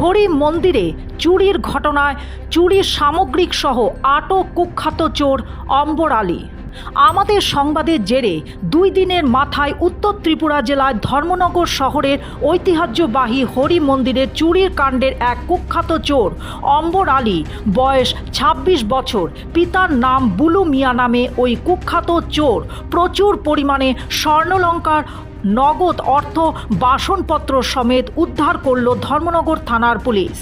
হরি মন্দিরে চুরির ঘটনায় চুরির সামগ্রিক সহ আটক কুখ্যাত চোর অম্বর আলী। আমাদের সংবাদের জেরে দুই দিনের মাথায় উত্তর ত্রিপুরা জেলায় ধর্মনগর শহরের ঐতিহ্যবাহী হরি মন্দিরের চুরির কাণ্ডের এক কুখ্যাত চোর অম্বর আলী বয়স ২৬ বছর। পিতার নাম বুলু মিয়া নামে ওই কুখ্যাত চোর প্রচুর পরিমাণে স্বর্ণলঙ্কার নগদ অর্থ বাসনপত্র সমেত উদ্ধার করল ধর্মনগর থানার পুলিশ।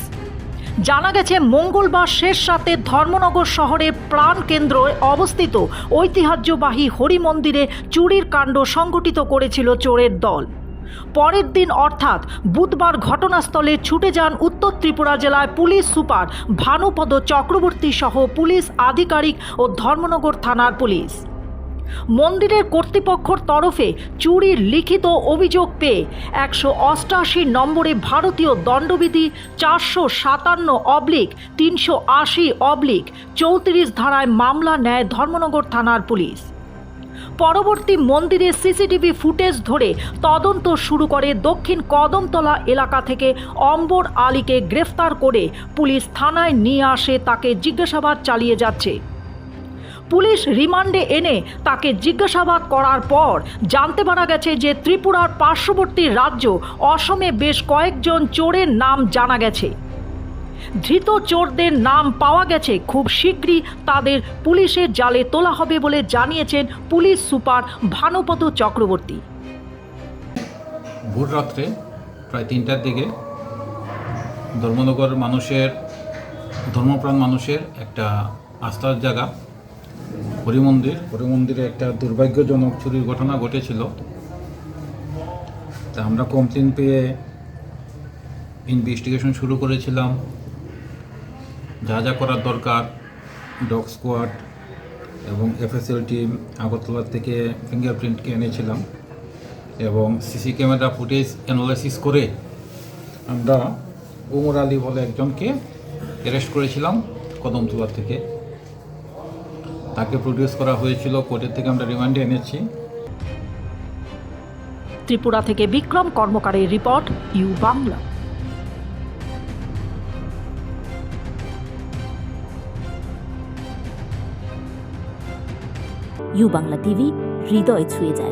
জানা গেছে, মঙ্গলবার শেষ রাতে ধর্মনগর শহরের প্রাণকেন্দ্র অবস্থিত ঐতিহ্যবাহী হরি মন্দিরে চুরির কাণ্ড সংঘটিত করেছিল চোরের দল। পরের দিন অর্থাৎ বুধবার ঘটনাস্থলে ছুটে যান উত্তর ত্রিপুরা জেলায় পুলিশ সুপার ভানুপদ চক্রবর্তী সহ পুলিশ আধিকারিক ও ধর্মনগর থানার পুলিশ। মন্দিরের কর্তৃপক্ষর তরফে চুরির লিখিত অভিযোগ পেয়ে একশো অষ্টাশি নম্বরে ভারতীয় দণ্ডবিধি চারশো সাতান্ন অবলিক, তিনশো আশি অবলিক, চৌত্রিশ ধারায় মামলা নেয় ধর্মনগর থানার পুলিশ। পরবর্তী মন্দিরে সিসিটিভি ফুটেজ ধরে তদন্ত শুরু করে দক্ষিণ কদমতলা এলাকা থেকে অম্বর আলীকে গ্রেফতার করে পুলিশ থানায় নিয়ে আসে তাকে জিজ্ঞাসাবাদ চালিয়ে যাচ্ছে। পুলিশ রিমান্ডে এনে তাকে জিজ্ঞাসাবাদ করার পর জানতে পারা গেছে যে ত্রিপুরার পার্শ্ববর্তী রাজ্য অসমে বেশ কয়েকজন চোরের নাম জানা গেছে। ধৃত চোরদের নাম পাওয়া গেছে খুব শীঘ্রই তাদের পুলিশের জালে তোলা হবে বলে জানিয়েছেন পুলিশ সুপার ভানুপদ চক্রবর্তী। ভোর রাত্রে প্রায় তিনটার দিকে ধর্মনগর মানুষের, ধর্মপ্রাণ মানুষের একটা আস্থার জায়গা হরিমন্দির। হরিমন্দিরে একটা দুর্ভাগ্যজনক চুরির ঘটনা ঘটেছিল। তা আমরা কমপ্লেন পেয়ে ইনভেস্টিগেশন শুরু করেছিলাম। যা যা করার দরকার ডগ স্কোয়াড এবং এফএসএল টিম আগরতলা থেকে ফিঙ্গারপ্রিন্টকে এনেছিলাম এবং সিসি ক্যামেরা ফুটেজ অ্যানালাইসিস করে আমরা উমর আলী বলে একজনকে অ্যারেস্ট করেছিলাম কদমতলা থেকে। তাকে প্রডিউস করা হয়েছিল কোর্টের থেকে আমরা রিমান্ডে এনেছি। ত্রিপুরা থেকে Bikram কর্মকারের report U Bangla. U Bangla TV হৃদয় ছুঁয়ে যায়।